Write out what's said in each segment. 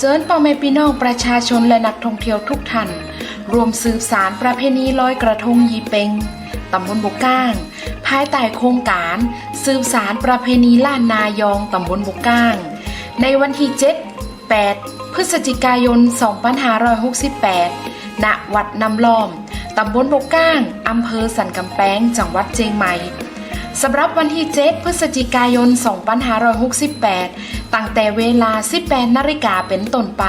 เจิญพ่อแม่พี่น้องประชาชนและนักท่องเที่ยวทุกท่านรวมสืบสารประเพณีลอยกระทงยีเปงตำบลบกก้าง ภายใต้โครงการ สืบสารประเพณีล้านนายองตำบลบกก้าง ในวันที่ 7 8 พฤศจิกายน 2568 ณ วัดนำล้อม ตำบลบกก้าง อำเภอสันกำแพงจังหวัดเชียงใหม่ สำหรับวันที่ 7 พฤศจิกายน 2568 ตั้งแต่เวลา 18นาฬิกาเป็นต้นไป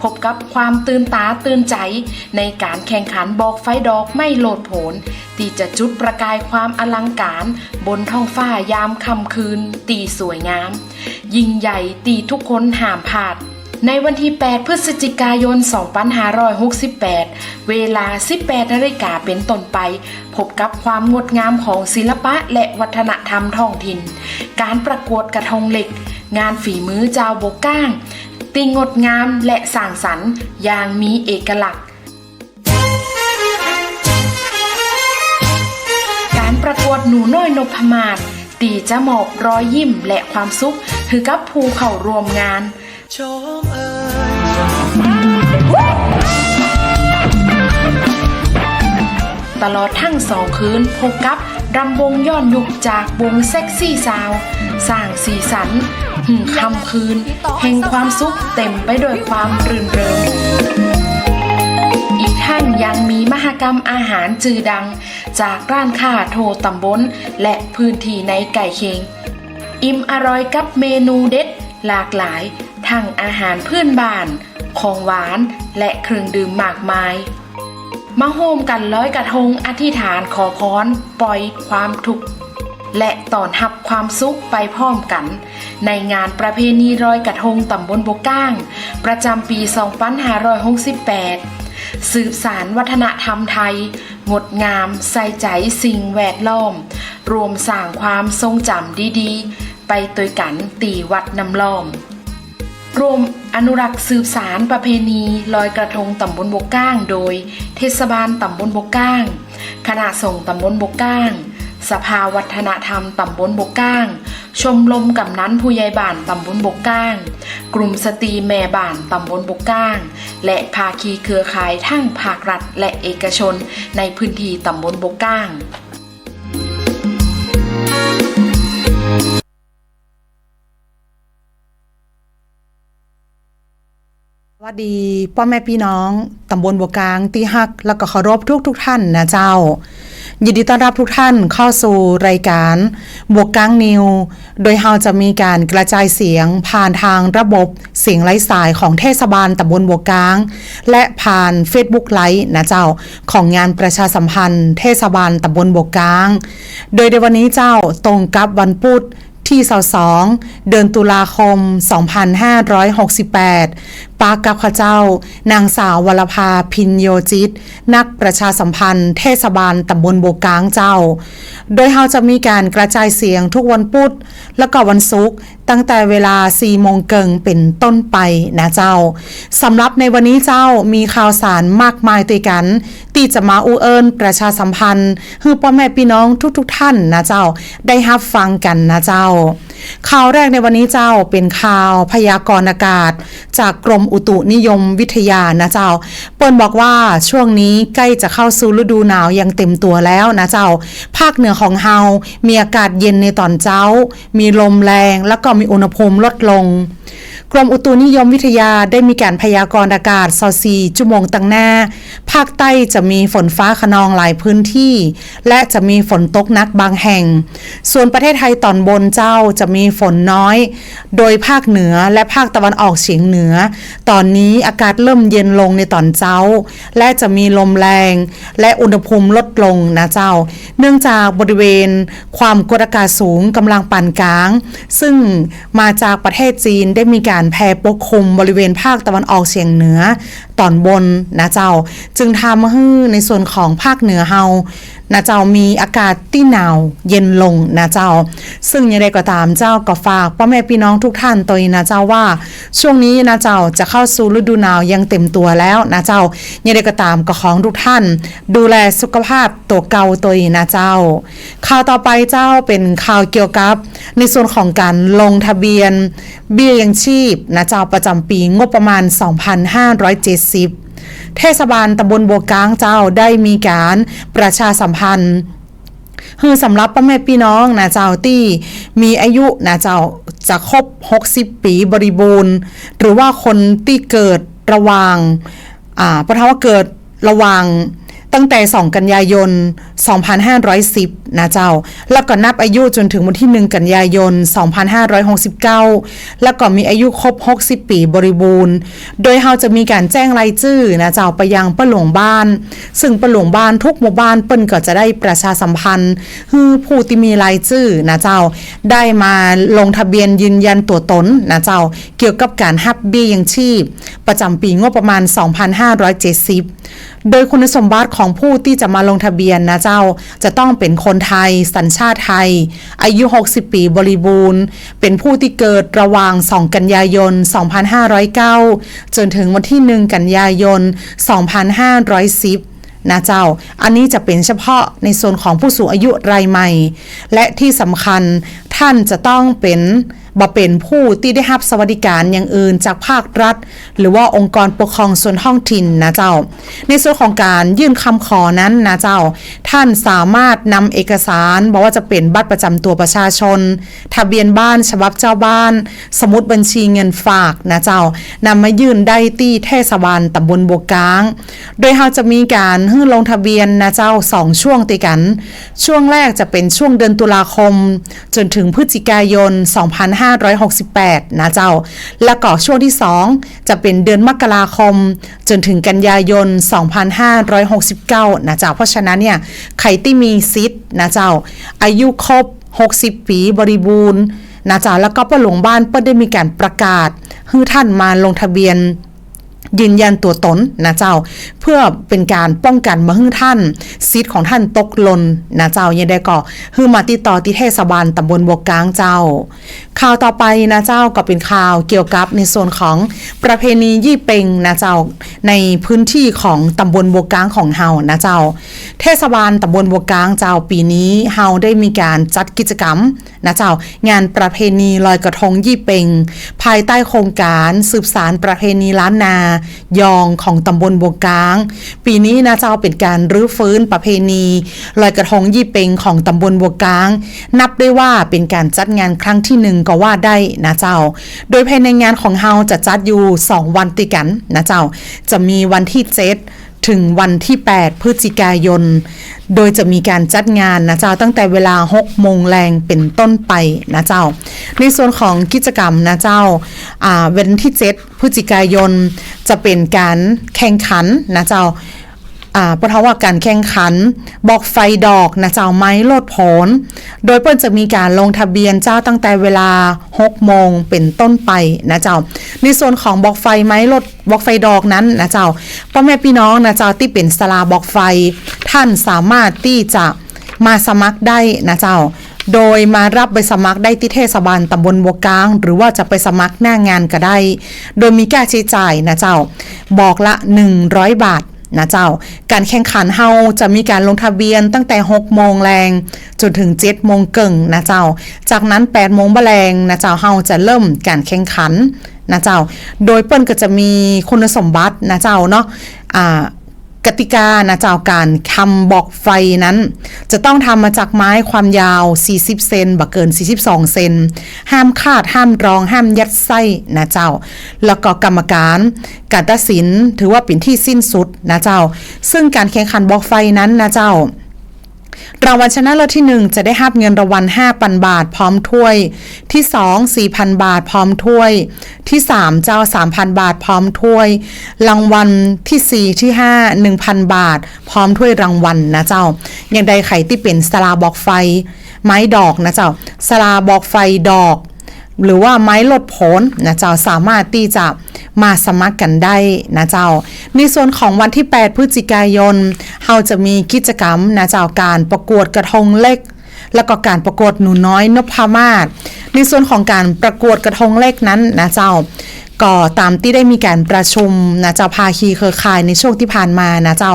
พบกับความตื่นตาตื่นใจ ในการแข่งขันบอกไฟดอกไม่โหลดผนที่จะจุดประกายความอลังการ บนท้องฟ้ายามค่ำคืน ตีสวยงาม ยิ่งใหญ่ตีทุกคนห้ามพลาด ในวันที่ 8 พฤศจิกายน 2568 เวลา 18นาฬิกาเป็นต้นไป พบกับความงดงามของศิลปะและวัฒนธรรมท้องถิ่น การประกวดกระทงเหล็ก งานฝีมือเจ้าโบก้างตีงดงามและสร้างสรรค์อย่างมีเอกลักษณ์การประกวดหนูน้อยนพมาศตีจะหมอบรอยยิ้มและความสุข คือกับภูเขารวมงาน ชมเอ่ยตลอดทั้งสองคืนพบกับรำวงย้อนยุคจากวงเซ็กซี่สาว สร้างสีสันหึ่งคำคืน แห่งความสุขเต็มไปด้วยความรื่นเริงอีกทั้งยังมีมหกรรมอาหารจือดัง จากร้านค้าโทตำบลและพื้นที่ในไก่เคงอิ่มอร่อยกับเมนูเด็ดหลากหลาย ทั้งอาหารพื้นบ้าน ของหวานและเครื่องดื่มมากมาย มาโฮมกันร้อยกระทงอธิษฐานขอพรปล่อยความทุกข์และต่อนรับความสุขไปพร้อมกัน ในงานประเพณีรอยกระทงตำบลบกก้าง ประจำปี 2568 สืบสารวัฒนธรรมไทย งดงาม ใส่ใจสิ่งแวดล้อม รวมสร้างความทรงจำดีๆ ไปตัวยกันตีวัดน้ำล้อม รวมอนุรักษ์สืบสารประเพณีลอยกระทงตำบลบกก้าง โดยเทศบาลตำบลบกก้าง คณะส่งตำบลบกก้าง สภาวัฒนธรรมตำบลบกก้าง ชมรมกำนันผู้ใหญ่บ้านตำบลบกก้าง กลุ่มสตรีแม่บ้านตำบลบกก้าง และภาคีเครือข่ายทั้งภาครัฐและเอกชนในพื้นที่ตำบลบกก้าง ดีพ่อแม่พี่น้องตำบลบัวกลางตีฮักแล้วก็เคารพทุกทุกท่านนะเจ้า ยินดีต้อนรับทุกท่านเข้าสู่รายการบวกกลางนิว โดยเราจะมีการกระจายเสียงผ่านทางระบบเสียงไร้สายของเทศบาลตำบลบัวกลาง และผ่าน Facebook ไลฟ์นะเจ้าของงานประชาสัมพันธ์ เทศบาลตำบลบัวกลาง โดยในวันนี้เจ้าตรงกับวันพุธที่22เดือนตุลาคม 2568 ปากับข้าเจ้า นางสาววรภาพินโยจิต นักประชาสัมพันธ์ เทศบาลตำบลโบกางเจ้า โดยเราจะมีการกระจายเสียงทุกวันพุธแล้วก็วันศุกร์ตั้งแต่เวลา4โมงเกิงเป็นต้นไปนะเจ้าสำหรับในวันนี้เจ้ามีข่าวสารมากมายตีกันที่จะมาอูเอิญประชาสัมพันธ์ให้พ่อแม่พี่น้องทุกๆทท่านนะเจ้า ได้รับฟังกันนะเจ้าข่าวแรกในวันนี้เจ้าเป็นข่าวพยากรณ์อากาศ จากกรมอุตุนิยมวิทยานะเจ้า เปิ้นบอกว่าช่วงนี้ใกล้จะเข้าสู่ฤดูหนาวอย่างเต็มตัวแล้วนะเจ้า ภาคเหนือของเฮา มีอากาศเย็นในตอนเจ้า มีลมแรงแล้วก็มีอุณหภูมิลดลง กรมอุตุนิยมวิทยาได้มีการพยากรณ์อากาศ24ชั่วโมงตั้งหน้า ภาคใต้จะมีฝนฟ้าขนองหลายพื้นที่ และจะมีฝนตกหนักบางแห่ง ส่วนประเทศไทยตอนบนเจ้าจะมีฝนน้อย โดยภาคเหนือและภาคตะวันออกเฉียงเหนือ ตอนนี้อากาศเริ่มเย็นลงในตอนเช้า และจะมีลมแรง และอุณหภูมิลดลงนะเจ้า เนื่องจากบริเวณความกดอากาศสูงกำลังปานกลาง ซึ่งมาจากประเทศจีนได้มีการแผ่ปกคลุมบริเวณภาคตะวันออกเฉียงเหนือ ตอนบนนะเจ้า จึงทำให้ในส่วนของภาคเหนือเฮานะเจ้ามีอากาศที่หนาวเย็นลงนะเจ้า ซึ่งย่างไรก็ตามเจ้าก็ฝากพ่อแม่พี่น้องทุกท่านตัวนี้นะเจ้าว่า ช่วงนี้นะเจ้าจะเข้าสู่ฤดูหนาวยังเต็มตัวแล้วนะเจ้าย่างไรก็ตามก็ของทุกท่าน ดูแลสุขภาพตัวเก่าตัวนี้นะเจ้า ข่าวต่อไปเจ้าเป็นข่าวเกี่ยวกับ ในส่วนของการลงทะเบียนเบี้ยยังชีพนะเจ้าประจำปีงบประมาณ 2570เทศบาลตำบลบัวกลางเจ้าได้มีการประชาสัมพันธ์คือสำหรับพ่อแม่พี่น้องนะเจ้าที่มีอายุนะเจ้าจะครบ 60 ปีบริบูรณ์ หรือว่าคนที่เกิดระหว่างอ่าเพราะว่าเกิดระหว่างตั้งแต่ 2 กันยายน 2510 นะเจ้า แล้วก็นับอายุจนถึงวันที่ 1 กันยายน 2569 แล้วก็มีอายุครบ 60 ปีบริบูรณ์ โดยเราจะมีการแจ้งรายชื่อนะเจ้าไปยังป้าหลวงบ้าน ซึ่งป้าหลวงบ้านทุกหมู่บ้านเปิ้นก็จะได้ประชาสัมพันธ์ให้ผู้ที่มีรายชื่อนะเจ้า ได้มาลงทะเบียนยืนยันตัวตนนะเจ้า เกี่ยวกับการฮับบี้ยยังชีพ ประจำปีงบประมาณ 2570 โดยคุณสมบัติของผู้ที่จะมาลงทะเบียนนะเจ้าจะต้องเป็นคนไทย สัญชาติไทย อายุ 60 ปีบริบูรณ์ เป็นผู้ที่เกิดระหว่าง 2 กันยายน 2509 จนถึงวันที่ 1 กันยายน 2510นะเจ้า อันนี้จะเป็นเฉพาะในส่วนของผู้สูงอายุรายใหม่ และที่สำคัญท่านจะต้องเป็น บ่เป็นผู้ที่ได้รับสวัสดิการอย่างอื่นจากภาครัฐ หรือว่าองค์กรปกครองส่วนท้องถิ่นนะเจ้า ในส่วนของการยื่นคำขอนั้นนะเจ้า ท่านสามารถนำเอกสารบอกว่าจะเป็นบัตรประจำตัวประชาชน ทะเบียนบ้านฉบับเจ้าบ้าน สมุดบัญชีเงินฝากนะเจ้านำมายื่นได้ที่เทศบาลตำบลบวกกลาง โดยเราจะมีการให้ลงทะเบียนนะเจ้าสองช่วงติดกัน ช่วงแรกจะเป็นช่วงเดือนตุลาคม จนถึงพฤศจิกายน2568 นะเจ้า แล้วก็ช่วงที่ 2 จะเป็นเดือนมกราคม จนถึงกันยายน 2569 นะเจ้า เพราะฉะนั้นเนี่ยใครที่มีซิทนะเจ้า อายุครบ 60 ปีบริบูรณ์นะเจ้าแล้วก็ป้าหลวงบ้านเปิ้ลได้มีการประกาศให้ท่านมาลงทะเบียน ยืนยันตัวตนนะเจ้า เพื่อเป็นการป้องกันมาให้ท่านสิทธิ์ของท่านตกหล่นนะเจ้ายังได้ก็ฮือมาติดต่อที่เทศบาลตำบลบวกกลางเจ้า ข่าวต่อไปนะเจ้าก็เป็นข่าวเกี่ยวกับในส่วนของประเพณียี่เปงนะเจ้าในพื้นที่ของตำบลบวกกลางของเฮานะเจ้า เทศบาลตำบลบวกกลางเจ้าปีนี้เฮาได้มีการจัดกิจกรรมนะเจ้างานประเพณีลอยกระทงยี่เปงภายใต้โครงการสืบสารประเพณีล้านนายองของตำบลบัวกลาง ปีนี้นะเจ้าเป็นการรื้อฟื้นประเพณีลอยกระทงยี่เปงของตำบลบัวกกลาง นับได้ว่าเป็นการจัดงานครั้งที่หนึ่งก็ว่าได้นะเจ้า โดยภายในงานของเฮาจะจัดอยู่ 2 วันติดกันนะเจ้า จะมีวันที่ 7 ถึงวันที่ 8 พฤศจิกายน โดยจะมีการจัดงานนะเจ้าตั้งแต่เวลา 6 โมงแรงเป็นต้นไปนะเจ้า ในส่วนของกิจกรรมนะเจ้าวันที่ 7 พฤศจิกายน จะเป็นการแข่งขันนะเจ้า อ่าเพราะว่าการแข่งขัน บอกไฟดอกนะเจ้าไม้โลดผนโดยเปิ้นจะมีการลงทะเบียนเจ้าตั้งแต่เวลา6โมงเป็นต้นไปนะเจ้า ในส่วนของบอกไฟไม้โลดบอกไฟดอกนั้นนะเจ้าพ่อแม่พี่น้องนะเจ้าที่เป็นสลาบอกไฟ ท่านสามารถที่จะมาสมัครได้นะเจ้าโดยมารับไปสมัครได้ที่เทศบาลตำบลบัวกลาง หรือว่าจะไปสมัครหน้างานก็ได้ โดยมีค่าใช้จ่ายนะเจ้า บอกละ 100 บาท นะเจ้า การแข่งขันเฮาจะมีการลงทะเบียนตั้งแต่ 6 โมงแรงจนถึง 7 โมงเก่งนะเจ้า จากนั้น 8 โมงแรงนะเจ้าเฮาจะเริ่มการแข่งขันนะเจ้า โดยเปิ้นก็จะมีคุณสมบัตินะเจ้าเนาะอ่า กติกานะเจ้าการคำบอกไฟนั้น จะต้องทำมาจากไม้ความยาว 40 เซนบักเกิน 42 เซน ห้ามคาด ห้ามรอง ห้ามยัดไส้นะเจ้า แล้วก็กรรมการ การตัดสินถือว่าเป็นที่สิ้นสุดนะเจ้า ซึ่งการแข่งขันบอกไฟนั้นนะเจ้า รางวัลชนะเลิศที่ 1 จะได้รับเงินรางวัล5,000 บาท พร้อมถ้วย ที่ 2 4,000 บาท พร้อมถ้วย ที่ 3 เจ้า 3,000 บาท พร้อมถ้วย รางวัลที่ 4 ที่ 5 1,000 บาท พร้อมถ้วยรางวัลนะเจ้า อย่างใดไข่ที่เป็นสลาบอกไฟ ไม้ดอกนะเจ้าสลาบอกไฟดอก หรือว่าไม้ลดผลนะเจ้าสามารถที่จะมาสมัครกันได้นะเจ้า ในส่วนของวันที่ 8 พฤศจิกายนเราจะมีกิจกรรมนะเจ้าการประกวดกระทงเล็ก แล้วก็การประกวดหนูน้อยนพมาศในส่วนของการประกวดกระทงเล็กนั้นนะเจ้า ก็ตามที่ได้มีการประชุมนะเจ้าภาคีเครือข่ายในช่วงที่ผ่านมานะเจ้า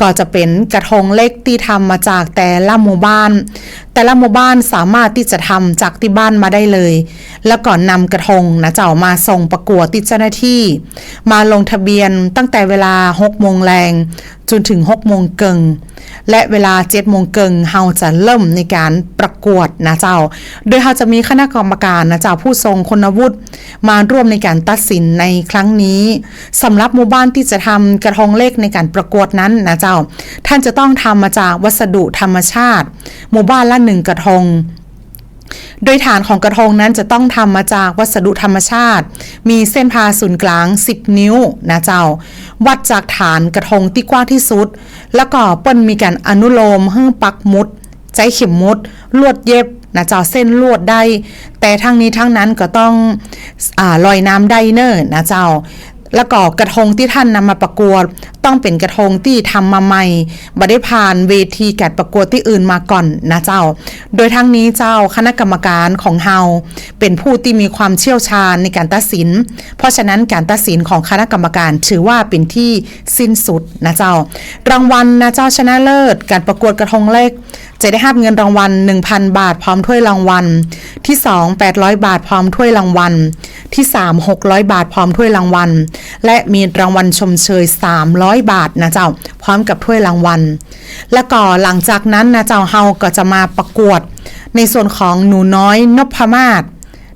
ก็จะเป็นกระทงเล็กที่ทำมาจากแต่ละหมู่บ้าน แต่ละหมู่บ้านสามารถที่จะทำจากที่บ้านมาได้เลย แล้วก่อนนำกระทงนะเจ้ามาส่งประกวดที่เจ้าหน้าที่ มาลงทะเบียนตั้งแต่เวลา6โมงแรงจนถึง6โมงเกิงและเวลา7โมงเกิงเฮาจะเริ่มในการประกวดนะเจ้า โดยเฮาจะมีคณะกรรมการนะเจ้าผู้ทรงคุณวุฒิมาร่วมในการตัดสินในครั้งนี้สำหรับหมู่บ้านที่จะทำกระทงเลขในการประกวดนั้นนะเจ้า ท่านจะต้องทำมาจากวัสดุธรรมชาติ หมู่บ้านละหนึ่งกระทงโดยฐานของกระทงนั้นจะต้องทำมาจากวัสดุธรรมชาติ มีเส้นผ่าศูนย์กลาง 10 นิ้วนะเจ้า วัดจากฐานกระทงที่กว้างที่สุด แล้วก็เปิ้นมีการอนุโลมให้ปักมุด ใจเข็มมุด ลวดเย็บ นะเจ้าเส้นลวดได้ แต่ทั้งนี้ทั้งนั้นก็ต้องอลอยน้ำได้เนอร์นะเจ้าแล้วก็กระทงที่ท่านนำมาประกวด ต้องเป็นกระทงที่ทำมาใหม่บ่ได้ผ่านเวทีการประกวดที่อื่นมาก่อนนะเจ้า โดยทั้งนี้เจ้าคณะกรรมการของเฮาเป็นผู้ที่มีความเชี่ยวชาญในการตัดสิน เพราะฉะนั้นการตัดสินของคณะกรรมการถือว่าเป็นที่สิ้นสุดนะเจ้า รางวัลนะเจ้าชนะเลิศ การประกวดกระทงเล็ก จะได้รับเงินรางวัล 1,000 บาทพร้อมถ้วยรางวัล ที่ 2 800 บาทพร้อมถ้วยรางวัล ที่ 3 600 บาทพร้อมถ้วยรางวัล และมีรางวัลชมเชย 300 บาทนะเจ้า พร้อมกับถ้วยรางวัล และก็หลังจากนั้นนะเจ้าเฮาก็จะมาประกวด ในส่วนของหนูน้อยนพมาศ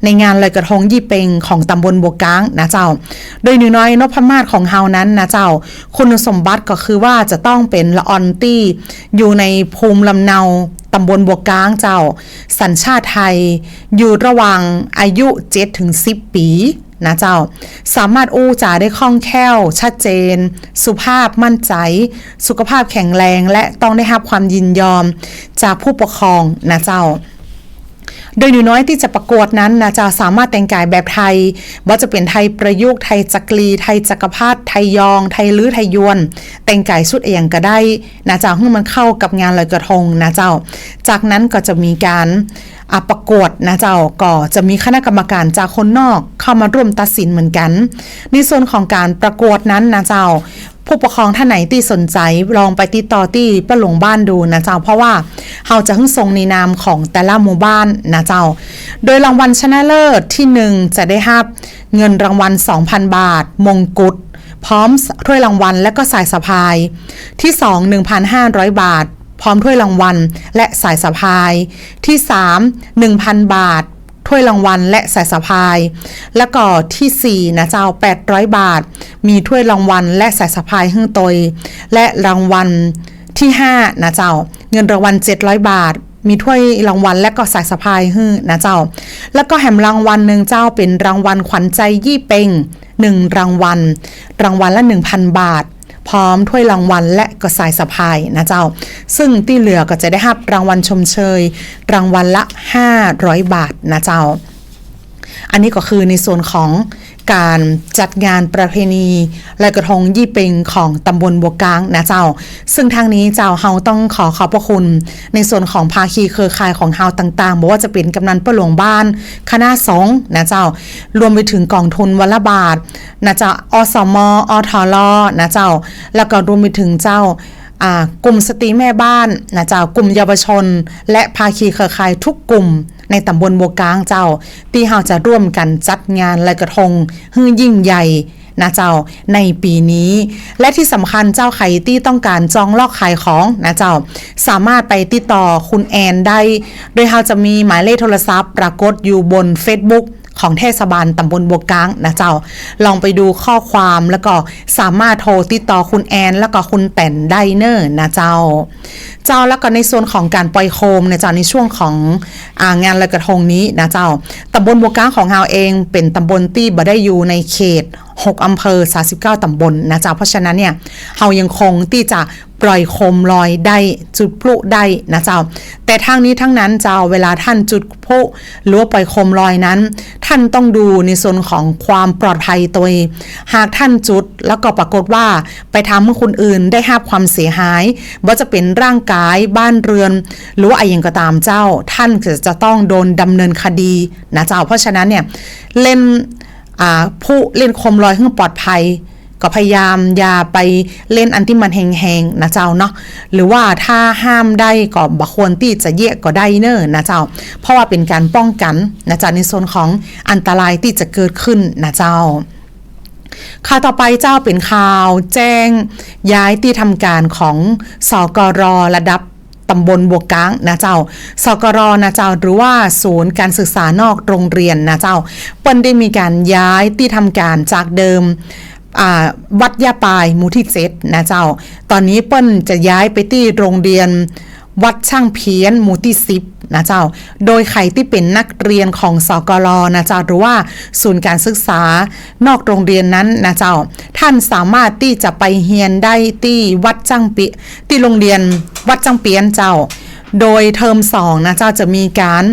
ในงานลอยกระทงยี่เปงของตำบลบัวกกลางนะเจ้า โดยหนูน้อยนพมาศของเฮานั้นนะเจ้า คุณสมบัติก็คือว่าจะต้องเป็นละออนตี้อยู่ในภูมิลำเนาตำบลบัวกกลางเจ้า สัญชาติไทย อยู่ระหว่างอายุ7ถึง10 ปีนะเจ้า สามารถอู้จาได้คล่องแคล่ว ชัดเจน สุภาพมั่นใจ สุขภาพแข็งแรงและต้องได้รับความยินยอม จากผู้ปกครองนะเจ้า โดยหนูน้อยที่จะประกวดนั้นนะจะสามารถแต่งกายแบบไทย ว่าจะเป็นไทยประยุกต์ไทยจักรีไทยจักรพรรดิไทยยอง ไทยลื้อไทยยวน แต่งกายชุดเอียงก็ได้นะเจ้าให้มันเข้ากับงานลอยกระทงนะเจ้า จากนั้นก็จะมีการอะประกวดนะเจ้าก็จะมีคณะกรรมการจากคนนอกเข้ามาร่วมตัดสินเหมือนกัน ในส่วนของการประกวดนั้นนะเจ้า ผู้ปกครองท่านไหนที่สนใจลองไปติดต่อที่ประหลงบ้านดูนะเจ้า เพราะว่าเราจะให้ทรงในนามของแต่ละหมู่บ้านนะเจ้า โดยรางวัลชนะเลิศที่ 1 จะได้รับเงินรางวัล 2,000 บาท มงกุฎพร้อมถ้วยรางวัลและก็สายสะพาย ที่ 2 1,500 บาท พร้อมถ้วยรางวัลและสายสะพายที่ 3 1,000 บาท ถ้วยรางวัลและสายสะพาย แล้วก็ทีสี่ 4 นะเจ้า 800 บาท มีถ้วยรางวัลและสายสะพายหึ่งตย และรางวัลที่ 5 นะเจ้า เงินรางวัล 700 บาท มีถ้วยรางวัลและก็สายสะพายหึ่งนะเจ้า แล้วก็แหมรางวัลหนึ่งเจ้าเป็นรางวัลขวัญใจยี่เปงหนึ่งรางวัล รางวัลละ1,000บาท พร้อมถ้วยรางวัลและก็สายสะพายนะเจ้า ซึ่งที่เหลือก็จะได้รับรางวัลชมเชย รางวัลละ 500 บาทนะเจ้า อันนี้ก็คือในส่วนของ การจัดงานประเพณีลอยกระทงยี่เป็งของตำบลบัวกลางนะเจ้า ซึ่งทางนี้เจ้าเฮาต้องขอขอบพระคุณ ในส่วนของภาคีเครือข่ายของเฮาต่างๆบอกว่าจะเป็นกำนันประหลวงบ้าน คณะสงฆ์นะเจ้า รวมไปถึงกองทุนวัลบาทนะเจ้าอสมอทลนะเจ้า แล้วก็รวมไปถึงเจ้าอ่ากลุ่มสตรีแม่บ้านนะเจ้ากลุ่มเยาวชน และภาคีเครือข่ายทุกกลุ่ม ในตำบลบัวกลางเจ้า ที่เฮาจะร่วมกันจัดงานลอยกระทงฮือยิ่งใหญ่นะเจ้าในปีนี้ และที่สำคัญเจ้าไข่ตี้ต้องการจองลอกขายของนะเจ้าสามารถไปติดต่อคุณแอนได้ โดยเราจะมีหมายเลขโทรศัพท์ ปรากฏอยู่บน Facebook ของเทศบาลตำบลบัวก้างนะเจ้า ลองไปดูข้อความแล้วก็สามารถโทรติดต่อคุณแอน แล้วก็คุณแต่นไดเนอร์นะเจ้า เจ้าแล้วก็ในส่วนของการปล่อยโคมนะเจ้าในช่วงของอางานลอยกระทงนี้นะเจ้าตำบลบัวก้างของเราเอง เป็นตำบลที่บ่ได้อยู่ในเขต 6 อำเภอ 39 ตำบลนะเจ้าเพราะฉะนั้นเนี่ยเฮายังคงที่จะปล่อยโคมลอยได้จุดพลุได้นะเจ้า แต่ทางนี้ทั้งนั้นเจ้าเวลาท่านจุดพลุหรือว่าปล่อยโคมลอยนั้น ท่านต้องดูในส่วนของความปลอดภัยตัวเองหากท่านจุดแล้วก็ปรากฏว่าไปทำให้คนอื่นได้รับความเสียหายว่าจะเป็นร่างกายบ้านเรือน หรือว่าอะไรอย่างก็ตามเจ้า ท่านจะต้องโดนดำเนินคดีนะเจ้า เพราะฉะนั้นเนี่ยเล่น ผู้เล่นโคมลอยให้ปลอดภัย ก็พยายามอย่าไปเล่นอันที่มันแหงๆนะเจ้าเนาะหรือว่าถ้าห้ามได้ก็บควรที่จะเยะก็ได้เนอะนะเจ้า เพราะว่าเป็นการป้องกันนะเจ้าในส่วนของอันตรายที่จะเกิดขึ้นนะเจ้าข่าวต่อไปเจ้าเป็นข่าวแจ้งย้ายที่ทำการของสกรระดับ ตำบลบวกก้างนะเจ้าสกรนะเจ้าหรือว่าศูนย์การศึกษานอกโรงเรียนนะเจ้าเปิ้นได้มีการย้ายที่ทำการจากเดิมวัดยาปายมูที่เจ็ดนะเจ้า ตอนนี้เปิ้นจะย้ายไปที่โรงเรียน วัดช่างเพี้ยนหมู่ที่สิบนะเจ้า โดยใครที่เป็นนักเรียนของสกลนะเจ้าหรือว่าศูนย์การศึกษานอกโรงเรียนนั้นนะเจ้า ท่านสามารถที่จะไปเรียนได้ที่วัดจ้างปิที่โรงเรียนวัดจ้างเปียนเจ้า โดยเทอมสองนะเจ้าจะมีการ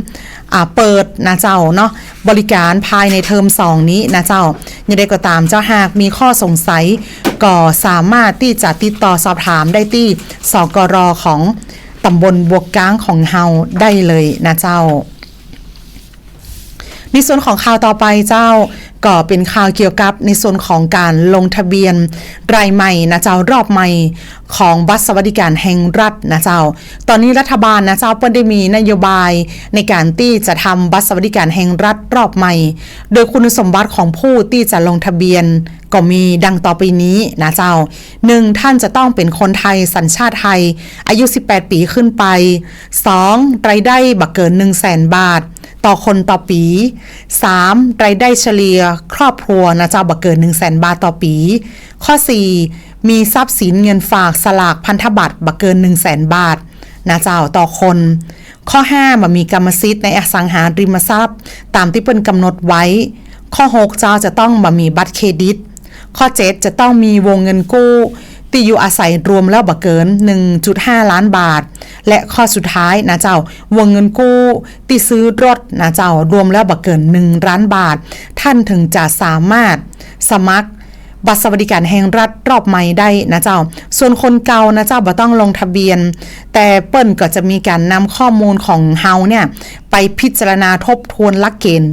เปิดนะเจ้าเนาะบริการภายในเทอมสองนี้นะเจ้าอย่างไรก็ตามเจ้าหากมีข้อสงสัยก็สามารถที่จะติดต่อสอบถามได้ที่สกรของ ตำบลบวกก้างของเฮาได้เลยนะเจ้า ในส่วนของข่าวต่อไปเจ้าก็เป็นข่าวเกี่ยวกับในส่วนของการลงทะเบียนรายใหม่นะเจ้ารอบใหม่ ของบัตรสวัสดิการแห่งรัฐนะเจ้า ตอนนี้รัฐบาลนะเจ้าเปิ้ลได้มีนโยบายในการที่จะทำบัตรสวัสดิการแห่งรัฐรอบใหม่ โดยคุณสมบัติของผู้ที่จะลงทะเบียนก็มีดังต่อไปนี้นะเจ้า 1. ท่านจะต้องเป็นคนไทยสัญชาติไทย อายุ 18 ปีขึ้นไป 2. รายได้บักเกิน 1 0 0 0 0 0 บาท ต่อคนต่อปี 3. รายได้เฉลี่ยครอบครัวนะเจ้าบักเกิน 1 0 0 0 0 0 บาทต่อปี ข้อ 4. มีทรัพย์สินเงินฝากสลากพันธบัตรบักเกิน 1 0 0 0 0 0บาทนะเจ้าต่อคน ข้อ5มันมีกรรมสิทธิ์ในอสังหาริมทรัพย์ ตามที่เปิ้นกำหนดไว้ ข้อ 6 เจ้าจะต้องมามีบัตรเครดิต ข้อ 7 จะต้องมีวงเงินกู้ที่อยู่อาศัยรวมแล้วบ่เกิน 1.5 ล้านบาท และข้อสุดท้ายนะเจ้าวงเงินกู้ที่ซื้อรถนะเจ้ารวมแล้วบ่เกิน 1 ล้านบาท ท่านถึงจะสามารถสมัคร บัตรสวัสดิการแห่งรัฐรอบใหม่ได้นะเจ้า ส่วนคนเก่านะเจ้าบ่ต้องลงทะเบียน แต่เปิ้นก็จะมีการนำข้อมูลของเฮาเนี่ย ไปพิจารณาทบทวนลักเกณฑ์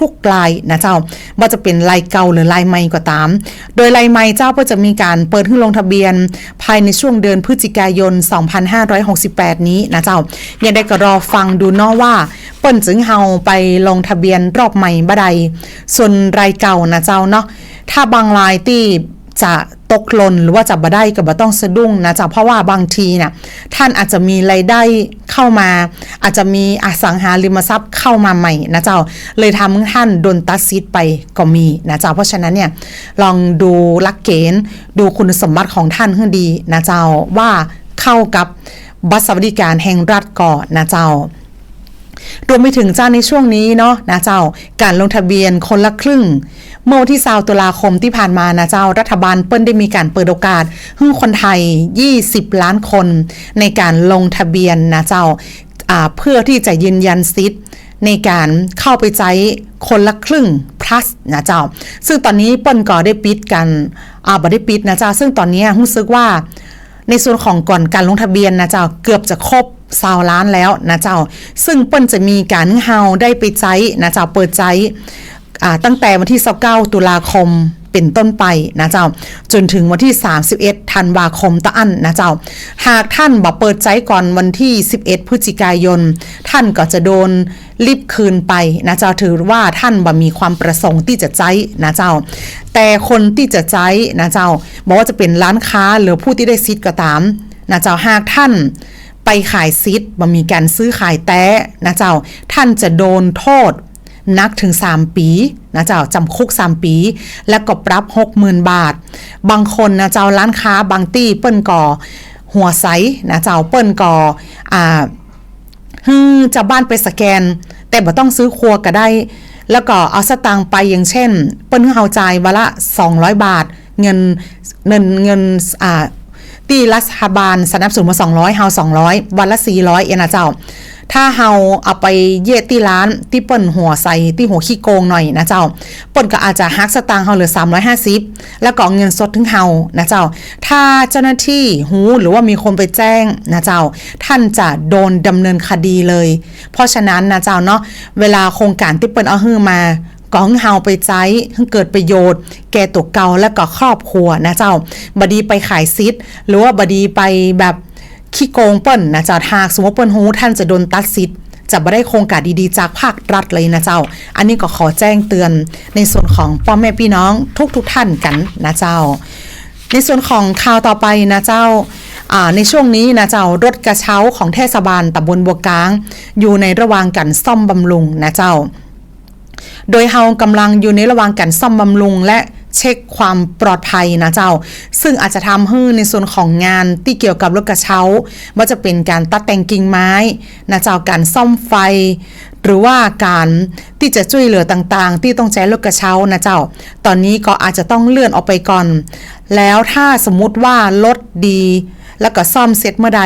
ทุกๆรายนะเจ้าว่าจะเป็นรายเก่าหรือรายใหม่ก็ตาม โดยรายใหม่เจ้าก็จะมีการเปิดให้ลงทะเบียน ภายในช่วงเดือนพฤศจิกายน 2568 นี้นะเจ้ายังได้ก็รอฟังดูเนาะว่าเปิ้นจึงเฮาไปลงทะเบียนรอบใหม่บ่ใดส่วนรายเก่านะเจ้าเนาะถ้าบางรายที่จะ ตกหล่นหรือว่าจะบ่ได้ก็บ่ต้องสะดุ้งนะจ๊ะเพราะว่าบางทีเนี่ยท่านอาจจะมีรายได้เข้ามา อาจจะมีอสังหาริมทรัพย์เข้ามาใหม่นะเจ้าเลยทำให้ท่านโดนตัดสิทธิ์ไปก็มีนะเจ้าเพราะฉะนั้นเนี่ยลองดูลักเกณฑ์ดูคุณสมบัติของท่านให้ดีนะเจ้าว่าเข้ากับบัตรสวัสดิการแห่งรัฐก่อนนะเจ้ารวมไปถึงเจ้าในช่วงนี้เนาะนะเจ้าการลงทะเบียนคนละครึ่ง เมื่อวันที่20ตุลาคมที่ผ่านมานะเจ้ารัฐบาลเปิ้ลได้มีการเปิดโอกาสให้คนไทย 20 ล้านคน ในการลงทะเบียนนะเจ้าเพื่อที่จะยืนยันสิทธิ์ในการเข้าไปใช้คนละครึ่ง plus นะเจ้า ซึ่งตอนนี้เปิ้ลก็ได้ปิดกันอ่าบ่ได้ปิดนะเจ้า ซึ่งตอนนี้รู้สึกว่าในส่วนของก่อนการลงทะเบียนนะเจ้าเกือบจะครบซาวล้านแล้วนะเจ้า ซึ่งเปิ้นจะมีการเฮาได้ไปใจนะเจ้าเปิดใจ ตั้งแต่วันที่ 29 ตุลาคมเป็นต้นไปนะเจ้า จนถึงวันที่ 31 ธันวาคมตะอั้นนะเจ้า หากท่านบ่เปิดใจก่อนวันที่ 11 พฤศจิกายน ท่านก็จะโดนรีบคืนไปนะเจ้าถือว่าท่านบ่มีความประสงค์ที่จะใจนะเจ้า แต่คนที่จะใจนะเจ้าบอกว่าจะเป็นร้านค้าหรือผู้ที่ได้ซิทก็ตามนะเจ้าหากท่านไปขายซิทบ่มีการซื้อขายแต้นะเจ้า ท่านจะโดนโทษ นักถึง 3 ปีนะเจ้าจำคุก 3 ปี แล้วก็ปรับ 60,000 บาท บางคนนะเจ้าร้านค้าบางตี้เปิ้นก่อหัวใสนะเจ้าเปิ้นก่ออ่าฮึจะบ้านไปสแกน แต่บ่ต้องซื้อครัวก็ได้ แล้วก็เอาสตางค์ไปอย่างเช่น เปิ้นเฮาจ่ายวันละ 200 บาท เงินเงินเงินอ่าที่รัฐบาลสนับสนุนมา200เฮา200 วันละ 400 เอ็นะเจ้า ถ้าเฮาเอาไปเยะที่ร้านที่เปิ้นหัวใส่ที่หัวขี้โกงหน่อยนะเจ้าเปิ้นก็อาจจะฮักสตางค์เฮาเหลือ 350 แล้วก็เอาเงินสดถึงเฮานะเจ้า ถ้าเจ้าหน้าที่หูหรือว่ามีคนไปแจ้งนะเจ้า ท่านจะโดนดำเนินคดีเลย เพราะฉะนั้นนะเจ้าเนาะเวลาโครงการที่เปิ้นเอาฮื้อมาก็ให้เฮาไปใจให้เกิดประโยชน์ แก่ตัวเก่าและก็ครอบครัวนะเจ้า บดีไปขายซิทหรือว่าบดีไปแบบ ขี้โกงเปิ้นนะเจ้าหากสมมติเปิ้นฮู้ท่านจะโดนตัดสิทธิ์จะไม่ได้โครงการดีๆ จากภาครัฐเลยนะเจ้า อันนี้ก็ขอแจ้งเตือนในส่วนของพ่อแม่พี่น้องทุกๆทท่านกันนะเจ้า ในส่วนของข่าวต่อไปนะเจ้าอ่าในช่วงนี้นะเจ้ารถกระเช้าของเทศบาลตำบลบัวกลาง อยู่ในระหว่างการซ่อมบำรุงนะเจ้า โดยเฮากำลังอยู่ในระหว่างการซ่อมบำรุงและ เช็คความปลอดภัยนะเจ้า ซึ่งอาจจะทำให้ในส่วนของงานที่เกี่ยวกับรถกระเช้าว่าจะเป็นการตัดแต่งกิ่งไม้นะเจ้าการซ่อมไฟ หรือว่าการที่จะช่วยเหลือต่างๆ ที่ต้องใช้รถกระเช้านะเจ้า ตอนนี้ก็อาจจะต้องเลื่อนออกไปก่อน แล้วถ้าสมมุติว่ารถดี แล้วก็ซ่อมเสร็จเมื่อใด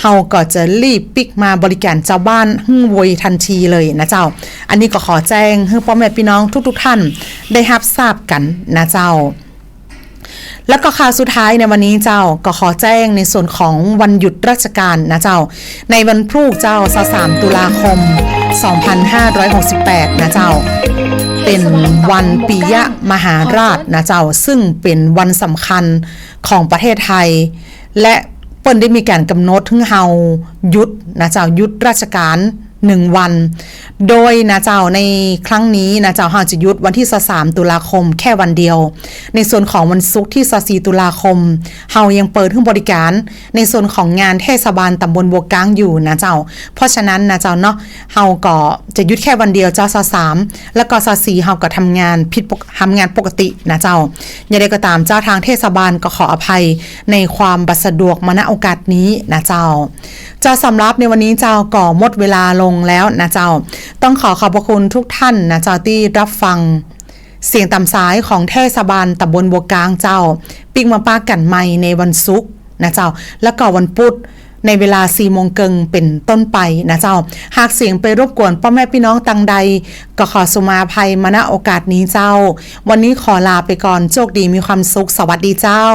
เฮาก็จะรีบปิกมาบริการเจ้าบ้านหึ่งโวยทันทีเลยนะเจ้า อันนี้ก็ขอแจ้งให้พ่อแม่พี่น้องทุก ๆ ท่าน ได้รับทราบกันนะเจ้าแล้วก็ข่าวสุดท้ายในวันนี้เจ้าก็ขอแจ้งในส่วนของวันหยุดราชการนะเจ้า ในวันพรุ่งเจ้า23ตุลาคม 2568 นะเจ้า เป็นวันปิยมหาราชนะเจ้า ซึ่งเป็นวันสำคัญของประเทศไทย และ เปิ้นได้มีการกำหนดถึงเฮายุดนะเจ้ายุดราชการ หนึ่งวัน โดยนะเจ้าในครั้งนี้นะเจ้าเฮาจะยุดวันที่23ตุลาคมแค่วันเดียว ในส่วนของวันศุกร์ที่24ตุลาคม เฮายังเปิดให้บริการ ในส่วนของงานเทศบาลตำบลบัวกลางอยู่นะเจ้า เพราะฉะนั้นนะเจ้าเนาะ เฮาก็จะยุดแค่วันเดียวเจ้า23แล้วก็24เฮาก็ทำงานผิดทำงานปกตินะเจ้า อย่างไรก็ตามเจ้าทางเทศบาลก็ขออภัยในความบัสะดวกมาณโอกาสนี้นะเจ้า เจ้าสำรับในวันนี้เจ้าก่อหมดเวลาลงแล้วนะเจ้า ต้องขอขอบพระคุณทุกท่านนะเจ้าที่รับฟังเสียงต่ำสายของเทศบาลตำบลบัวกลางเจ้า ปิกมาป้ากันใหม่ในวันศุกร์นะเจ้า แล้วก็วันพุธในเวลา4โมงเกิงเป็นต้นไปนะเจ้า หากเสียงไปรบกวนพ่อแม่พี่น้องตังใด ก็ขอสุมาภัยมาณโอกาสนี้เจ้า วันนี้ขอลาไปก่อนโชคดีมีความสุขสวัสดีเจ้า